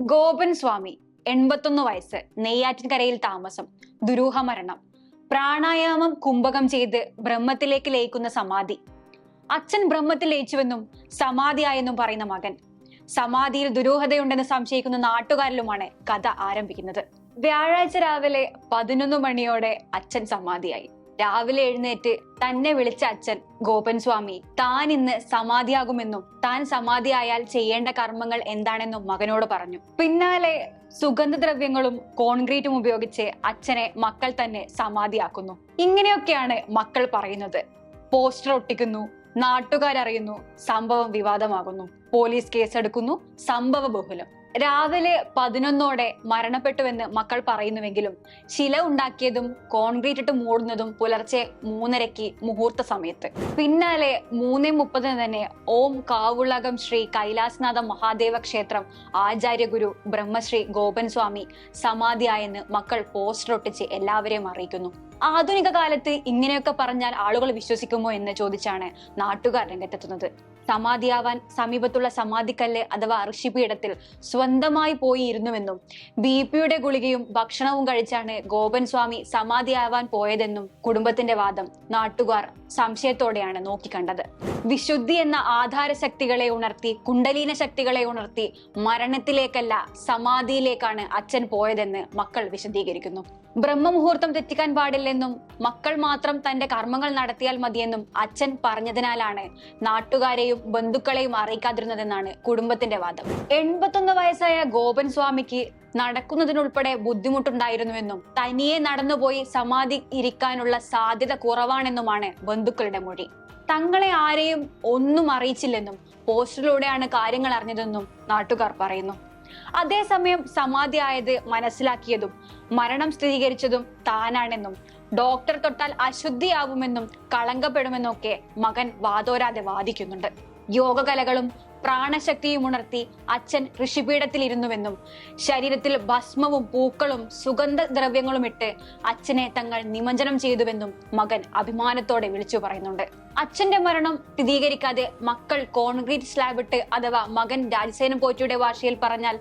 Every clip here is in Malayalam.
ഗോപൻ സ്വാമി എൺപത്തൊന്ന് വയസ്സ് നെയ്യാറ്റിൻകരയിൽ താമസം ദുരൂഹ മരണം പ്രാണായാമം കുംഭകം ചെയ്ത് ബ്രഹ്മത്തിലേക്ക് ലയിക്കുന്ന സമാധി. അച്ഛൻ ബ്രഹ്മത്തിൽ ലയിച്ചുവെന്നും സമാധിയായെന്നും പറയുന്ന മകൻ. സമാധിയിൽ ദുരൂഹതയുണ്ടെന്ന് സംശയിക്കുന്ന നാട്ടുകാരിലുമാണ് കഥ ആരംഭിക്കുന്നത്. വ്യാഴാഴ്ച രാവിലെ പതിനൊന്ന് മണിയോടെ അച്ഛൻ സമാധിയായി. രാവിലെ എഴുന്നേറ്റ് തന്നെ വിളിച്ച അച്ഛൻ ഗോപൻ സ്വാമി താൻ ഇന്ന് സമാധിയാകുമെന്നും താൻ സമാധിയായാൽ ചെയ്യേണ്ട കർമ്മങ്ങൾ എന്താണെന്നും മകനോട് പറഞ്ഞു. പിന്നാലെ സുഗന്ധദ്രവ്യങ്ങളും കോൺക്രീറ്റും ഉപയോഗിച്ച് അച്ഛനെ മക്കൾ തന്നെ സമാധിയാക്കുന്നു. ഇങ്ങനെയൊക്കെയാണ് മക്കൾ പറയുന്നത്. പോസ്റ്റർ ഒട്ടിക്കുന്നു നാട്ടുകാരറിയുന്നു സംഭവം വിവാദമാകുന്നു പോലീസ് കേസെടുക്കുന്നു സംഭവ ബഹുലം. രാവിലെ പതിനൊന്നോടെ മരണപ്പെട്ടുവെന്ന് മക്കൾ പറയുന്നുവെങ്കിലും ശില ഉണ്ടാക്കിയതും കോൺക്രീറ്റ് ഇട്ട് മൂടുന്നതും പുലർച്ചെ മൂന്നരയ്ക്ക് മുഹൂർത്ത സമയത്ത്. പിന്നാലെ മൂന്നേ മുപ്പതിന് തന്നെ ഓം കാവുളകം ശ്രീ കൈലാസ്നാഥ മഹാദേവ ക്ഷേത്രം ആചാര്യഗുരു ബ്രഹ്മശ്രീ ഗോപൻ സ്വാമി സമാധിയായെന്ന് മക്കൾ പോസ്റ്റർ ഒട്ടിച്ച് എല്ലാവരെയും അറിയിക്കുന്നു. ആധുനിക കാലത്ത് ഇങ്ങനെയൊക്കെ പറഞ്ഞാൽ ആളുകൾ വിശ്വസിക്കുമോ എന്ന് ചോദിച്ചാണ് നാട്ടുകാർ രംഗത്തെത്തുന്നത്. സമാധിയാവാൻ സമീപത്തുള്ള സമാധിക്കല്ല് അഥവാ ഋഷിപീഠത്തിൽ സ്വന്തമായി പോയി ഇരുന്നുവെന്നും ബി പിയുടെ ഗുളികയും ഭക്ഷണവും കഴിച്ചാണ് ഗോപൻ സ്വാമി സമാധിയാവാൻ പോയതെന്നും കുടുംബത്തിന്റെ വാദം. നാട്ടുകാർ സംശയത്തോടെയാണ് നോക്കിക്കണ്ടത് വിശുദ്ധി എന്ന ആധാര ശക്തികളെ ഉണർത്തി കുണ്ടലീന ശക്തികളെ ഉണർത്തി മരണത്തിലേക്കല്ല സമാധിയിലേക്കാണ് അച്ഛൻ പോയതെന്ന് മക്കൾ വിശദീകരിക്കുന്നു. ബ്രഹ്മമുഹൂർത്തം തെറ്റിക്കാൻ പാടില്ലെന്നും മക്കൾ മാത്രം തന്റെ കർമ്മങ്ങൾ നടത്തിയാൽ മതിയെന്നും അച്ഛൻ പറഞ്ഞതിനാലാണ് നാട്ടുകാരെയും ബന്ധുക്കളെയും അറിയിക്കാതിരുന്നതെന്നാണ് കുടുംബത്തിന്റെ വാദം. എൺപത്തൊന്ന് വയസ്സായ ഗോപൻ സ്വാമിക്ക് നടക്കുന്നതിനുൾപ്പെടെ ബുദ്ധിമുട്ടുണ്ടായിരുന്നുവെന്നും തനിയെ നടന്നുപോയി സമാധി ഇരിക്കാനുള്ള സാധ്യത കുറവാണെന്നുമാണ് ബന്ധുക്കളുടെ മൊഴി. തങ്ങളെ ആരെയും ഒന്നും അറിയിച്ചില്ലെന്നും പോസ്റ്ററിലൂടെയാണ് കാര്യങ്ങൾ അറിഞ്ഞതെന്നും നാട്ടുകാർ പറയുന്നു. അതേസമയം സമാധി ആയത് മനസ്സിലാക്കിയതും മരണം സ്ഥിരീകരിച്ചതും താനാണെന്നും ഡോക്ടർ തൊട്ടാൽ അശുദ്ധിയാവുമെന്നും കളങ്കപ്പെടുമെന്നൊക്കെ മകൻ വാതോരാതെ വാദിക്കുന്നുണ്ട്. യോഗകലകളും പ്രാണശക്തിയും ഉണർത്തി അച്ഛൻ ഋഷിപീഠത്തിൽ ഇരുന്നുവെന്നും ശരീരത്തിൽ ഭസ്മവും പൂക്കളും സുഗന്ധദ്രവ്യങ്ങളും ഇട്ട് അച്ഛനെ തങ്ങൾ നിമജ്ജനം ചെയ്തുവെന്നും മകൻ അഭിമാനത്തോടെ വിളിച്ചു പറയുന്നുണ്ട്. അച്ഛന്റെ മരണം സ്ഥിരീകരിക്കാതെ മക്കൾ കോൺക്രീറ്റ് സ്ലാബ് ഇട്ട് അഥവാ മകൻ രാജസേന പോറ്റിയുടെ ഭാഷയിൽ പറഞ്ഞാൽ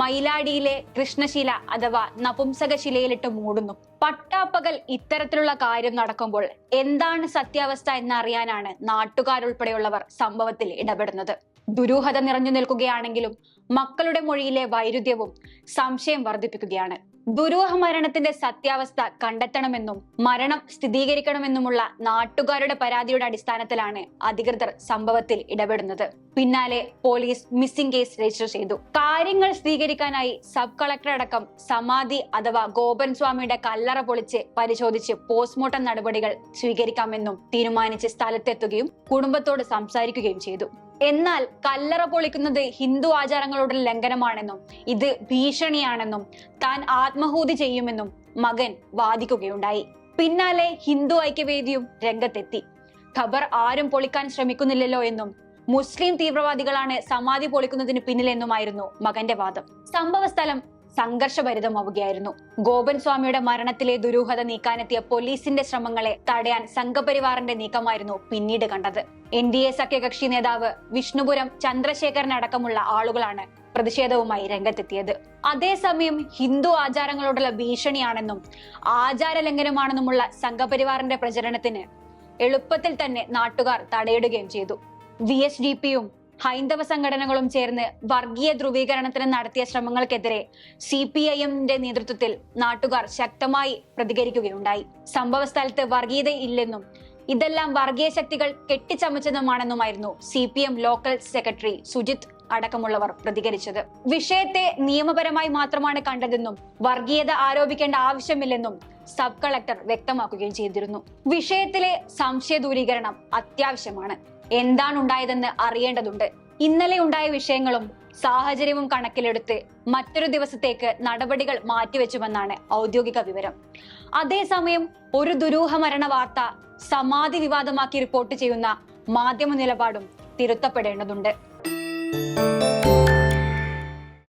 മയിലാടിയിലെ കൃഷ്ണശില അഥവാ നപുംസകശിലയിലിട്ട് മൂടുന്നു. പട്ടാപ്പകൽ ഇത്തരത്തിലുള്ള കാര്യം നടക്കുമ്പോൾ എന്താണ് സത്യാവസ്ഥ എന്നറിയാനാണ് നാട്ടുകാരുൾപ്പെടെയുള്ളവർ സംഭവത്തിൽ ഇടപെടുന്നത്. ദുരൂഹത നിറഞ്ഞു നിൽക്കുകയാണെങ്കിലും മക്കളുടെ മൊഴിയിലെ വൈരുദ്ധ്യവും സംശയം വർദ്ധിപ്പിക്കുകയാണ്. ദുരൂഹ മരണത്തിന്റെ സത്യാവസ്ഥ കണ്ടെത്തണമെന്നും മരണം സ്ഥിരീകരിക്കണമെന്നുമുള്ള നാട്ടുകാരുടെ പരാതിയുടെ അടിസ്ഥാനത്തിലാണ് അധികൃതർ സംഭവത്തിൽ ഇടപെടുന്നത്. പിന്നാലെ പോലീസ് മിസ്സിംഗ് കേസ് രജിസ്റ്റർ ചെയ്തു. കാര്യങ്ങൾ സ്ഥിരീകരിക്കാനായി സബ് കളക്ടർ അടക്കം സമാധി അഥവാ ഗോപൻ സ്വാമിയുടെ കല്ലറ പൊളിച്ച് പരിശോധിച്ച് പോസ്റ്റ്മോർട്ടം നടപടികൾ സ്വീകരിക്കാമെന്നും തീരുമാനിച്ച് സ്ഥലത്തെത്തുകയും കുടുംബത്തോട് സംസാരിക്കുകയും ചെയ്തു. എന്നാൽ കല്ലറ പൊളിക്കുന്നത് ഹിന്ദു ആചാരങ്ങളുടെ ലംഘനമാണെന്നും ഇത് ഭീഷണിയാണെന്നും താൻ ആത്മഹൂതി ചെയ്യുമെന്നും മകൻ വാദിക്കുകയുണ്ടായി. പിന്നാലെ ഹിന്ദു ഐക്യവേദിയും രംഗത്തെത്തി. ഖബർ ആരും പൊളിക്കാൻ ശ്രമിക്കുന്നില്ലല്ലോ എന്നും മുസ്ലിം തീവ്രവാദികളാണ് സമാധി പൊളിക്കുന്നതിന് പിന്നിലെന്നുമായിരുന്നു മകന്റെ വാദം. സംഭവസ്ഥലം സംഘർഷഭരിതമാവുകയായിരുന്നു. ഗോപൻ സ്വാമിയുടെ മരണത്തിലെ ദുരൂഹത നീക്കാനെത്തിയ പോലീസിന്റെ ശ്രമങ്ങളെ തടയാൻ സംഘപരിവാറിന്റെ നീക്കമായിരുന്നു പിന്നീട് കണ്ടത്. എൻ ഡി എ സഖ്യകക്ഷി നേതാവ് വിഷ്ണുപുരം ചന്ദ്രശേഖരനടക്കമുള്ള ആളുകളാണ് പ്രതിഷേധവുമായി രംഗത്തെത്തിയത്. അതേസമയം ഹിന്ദു ആചാരങ്ങളോടുള്ള ഭീഷണിയാണെന്നും ആചാര ലംഘനമാണെന്നുമുള്ള സംഘപരിവാറിന്റെ പ്രചരണത്തിന് എളുപ്പത്തിൽ തന്നെ നാട്ടുകാർ തടയിടുകയും ചെയ്തു. വി എസ് ഡി പിയും ഹൈന്ദവ സംഘടനകളും ചേർന്ന് വർഗീയ ധ്രുവീകരണത്തിന് നടത്തിയ ശ്രമങ്ങൾക്കെതിരെ സി പി ഐ എമ്മിന്റെ നേതൃത്വത്തിൽ നാട്ടുകാർ ശക്തമായി പ്രതികരിക്കുകയുണ്ടായി. സംഭവ സ്ഥലത്ത് വർഗീയത ഇല്ലെന്നും ഇതെല്ലാം വർഗീയ ശക്തികൾ കെട്ടിച്ചമച്ചതുമാണെന്നുമായിരുന്നു C P M local secretary Sujith അടക്കമുള്ളവർ പ്രതികരിച്ചത്. വിഷയത്തെ നിയമപരമായി മാത്രമാണ് കണ്ടതെന്നും വർഗീയത ആരോപിക്കേണ്ട ആവശ്യമില്ലെന്നും സബ് കളക്ടർ വ്യക്തമാക്കുകയും ചെയ്തിരുന്നു. വിഷയത്തിലെ സംശയ ദൂരീകരണം അത്യാവശ്യമാണ്. എന്താണ് ഉണ്ടായതെന്ന് അറിയേണ്ടതുണ്ട്. ഇന്നലെ ഉണ്ടായ വിഷയങ്ങളും സാഹചര്യവും കണക്കിലെടുത്ത് മറ്റൊരു ദിവസത്തേക്ക് നടപടികൾ മാറ്റിവെച്ചുമെന്നാണ് ഔദ്യോഗിക വിവരം. അതേസമയം ഒരു ദുരൂഹ മരണ വാർത്ത സമാധി വിവാദമാക്കി റിപ്പോർട്ട് ചെയ്യുന്ന മാധ്യമ നിലപാടും തിരുത്തപ്പെടേണ്ടതുണ്ട്.